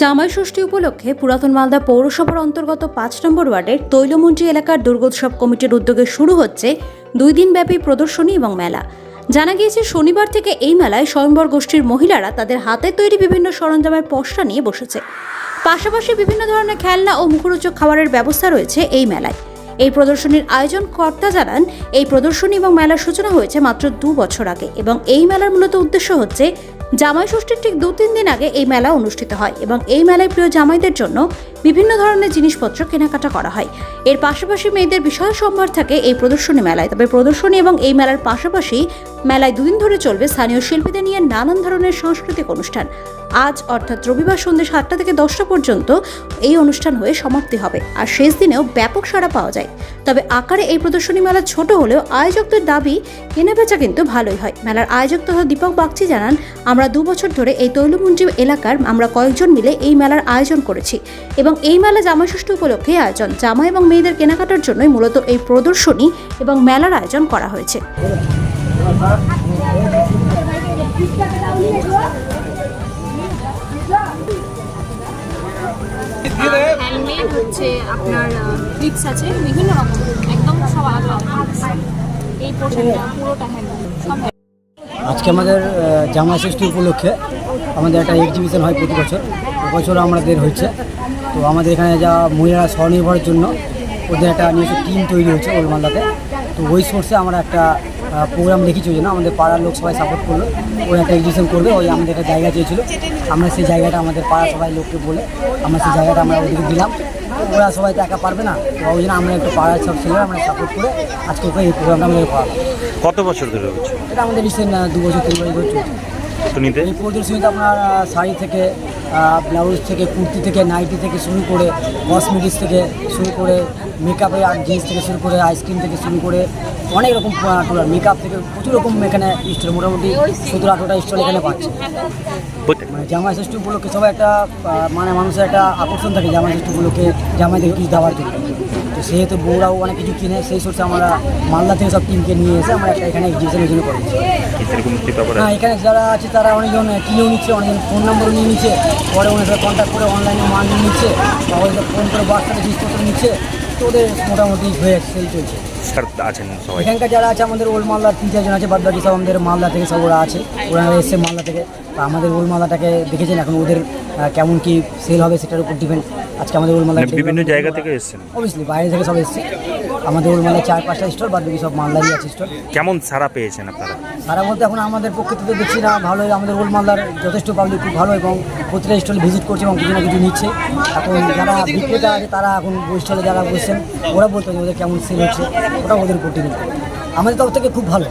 জামাই ষষ্ঠী উপলক্ষে পুরাতন মালদা পৌরসভার অন্তর্গত পাঁচ নম্বর ওয়ার্ডের তৈলমন্ত্রী এলাকার দুর্গোৎসব কমিটির উদ্যোগে শুরু হচ্ছে দুই দিনব্যাপী প্রদর্শনী এবং মেলা। জানা গিয়েছে, শনিবার থেকে এই মেলায় স্বয়ম্বর গোষ্ঠীর মহিলারা তাদের হাতে তৈরি বিভিন্ন সরঞ্জামের পসরা নিয়ে বসেছে। পাশাপাশি বিভিন্ন ধরনের খেলনা ও মুখরোচক খাবারের ব্যবস্থা রয়েছে এই মেলায়। এই প্রদর্শনীর আয়োজন কর্তা জানান, এই প্রদর্শনী এবং মেলার সূচনা হয়েছে মাত্র দু বছর আগে এবং এই মেলার মূলত উদ্দেশ্য হচ্ছে জামাই ষষ্ঠীর ঠিক দু তিন দিন আগে এই মেলা অনুষ্ঠিত হয় এবং এই মেলায় প্রিয় জামাইদের জন্য বিভিন্ন ধরনের জিনিসপত্র কেনাকাটা করা হয়। এর পাশাপাশি মেয়েদের বিশাল সম্ভার থাকে এই প্রদর্শনী মেলায়। তবে প্রদর্শনী এবং এই মেলার পাশাপাশি মেলায় দুদিন ধরে চলবে স্থানীয় শিল্পীদের নিয়ে নানান ধরনের সাংস্কৃতিক অনুষ্ঠান। আজ অর্থাৎ রবিবার সন্ধ্যে সাতটা থেকে দশটা পর্যন্ত এই অনুষ্ঠান হয়ে সমাপ্তি হবে। আর শেষ দিনেও ব্যাপক সাড়া পাওয়া যায়। তবে আকারে এই প্রদর্শনী মেলা ছোট হলেও আয়োজকদের দাবি, কেনাবেচা কিন্তু ভালোই হয়। মেলার আয়োজক তথা দীপক বাগচি জানান, আমরা দু বছর ধরে এই তৈলমন্ত্রী এলাকার আমরা কয়েকজন মিলে এই মেলার আয়োজন করেছি এবং এই মেলা জামাই ষষ্ঠী উপলক্ষে আয়োজন। জামা এবং মেয়েদের কেনাকাটার জন্যই মূলত এই প্রদর্শনী এবং মেলার আয়োজন করা হয়েছে। হ্যান্ডমেড হচ্ছে আপনার আছে, বিভিন্ন রকম। একদম সব এই পুরোটা হ্যান্ডমেড আজকে আমাদের জামা ষষ্ঠী উপলক্ষে আমাদের একটা এক্সিবিশন হয় প্রতি বছর। বছর আমাদের হচ্ছে তো আমাদের এখানে যা মহিলারা স্বনির্ভরের জন্য ওদের একটা নিজস্ব টিম তৈরি হয়েছে ওই মালদাতে তো ওই সোর্সে আমরা একটা প্রোগ্রাম দেখেছি ওই জন্য আমাদের পাড়ার লোক সবাই সাপোর্ট করল। ওরা একটা এক্সিবিশন করবে ওই আমাদের একটা জায়গা চেয়েছিল। আমরা সেই জায়গাটা আমাদের পাড়া সবাই লোককে বলে আমরা সেই জায়গাটা আমরা ওদেরকে দিলাম। ওরা সবাই তো একা পারবে না ওই জন্য আমরা একটু পাড়ার সব ছেলেরা আমরা সাপোর্ট করে আজকে ওকে এই প্রোগ্রামটা আমাদের করালাম কত বছর ধরে হচ্ছে? এটা আমাদের রিসেন্ট দু বছর তিন বছর চলছে। এই প্রদর্শনীতে আপনার শাড়ি থেকে ব্লাউজ থেকে কুর্তি থেকে নাইটি থেকে শুরু করে কসমেটিক্স থেকে শুরু করে মেকআপের আর জিন্স থেকে শুরু করে আইসক্রিম থেকে শুরু করে অনেক রকম মেকআপ থেকে প্রচুর রকম এখানে স্টল মোটামুটি সতেরো আঠেরোটা স্টল এখানে পাচ্ছে। মানে জামাই ষষ্ঠী উপলক্ষে সবাই একটা মানে মানুষের একটা আকর্ষণ থাকে জামাই ষষ্ঠী উপলক্ষে জামাই থেকে কিছু দেওয়ার জন্য। তো সেহেতু বউরাও অনেক কিছু কিনে সেই সোর্সে আমরা মালদা থেকে সব টিমকে নিয়ে এসে আমরা একটা এখানে এক্সিবিশনের জন্য করেছি। হ্যাঁ এখানে যারা আছে তারা অনেকজন কিনেও নিচ্ছে অনেকজন ফোন নম্বরও নিয়ে নিচ্ছে পরে সাথে কন্ট্যাক্ট করে অনলাইনে মাল নিয়ে নিচ্ছে ওদের ফোন করে হোয়াটসঅ্যাপে জিনিসপত্র নিচ্ছে তো ওদের মোটামুটি হয়ে সেল চলছে। আছেন এখানকার যারা আছে আমাদের ওল্ড মালদার তিন চারজন আছে বাদ বাকি সব আমাদের মালদা থেকে সব ওরা আছে ওরা এসছে মালদা থেকে। তা আমাদের ওল্ড মালদাটাকে দেখেছেন এখন ওদের কেমন কি সেল হবে সেটার উপর ডিপেন্ড আজকে আমাদের ওল্ড মালদা মানে বিভিন্ন জায়গা থেকে এসেছেন? অবভিয়াসলি বাইরে থেকে সব এসছে। আমাদের ওল্ড মালদায় চার পাঁচটা স্টোর বাদ বাকি সব মালদারই আছে স্টোর কেমন সারা পেয়েছেন আপনারা? সারা বলতে এখন আমাদের পক্ষে থেকে দেখছি না ভালোই আমাদের ওল্ড মালদার যথেষ্ট পাবলিক খুব ভালো এবং প্রতিটা স্টল ভিজিট করছে এবং কিছু না কিছু নিচ্ছে। এখন যারা বিক্রেতা আছে তারা এখন ওই স্টলে যারা বসছেন ওরা বলতে ওদের কেমন সেল হচ্ছে ওটা ওদের উপর ডিপেন্ড। আমাদের তরফ থেকে খুব ভালো।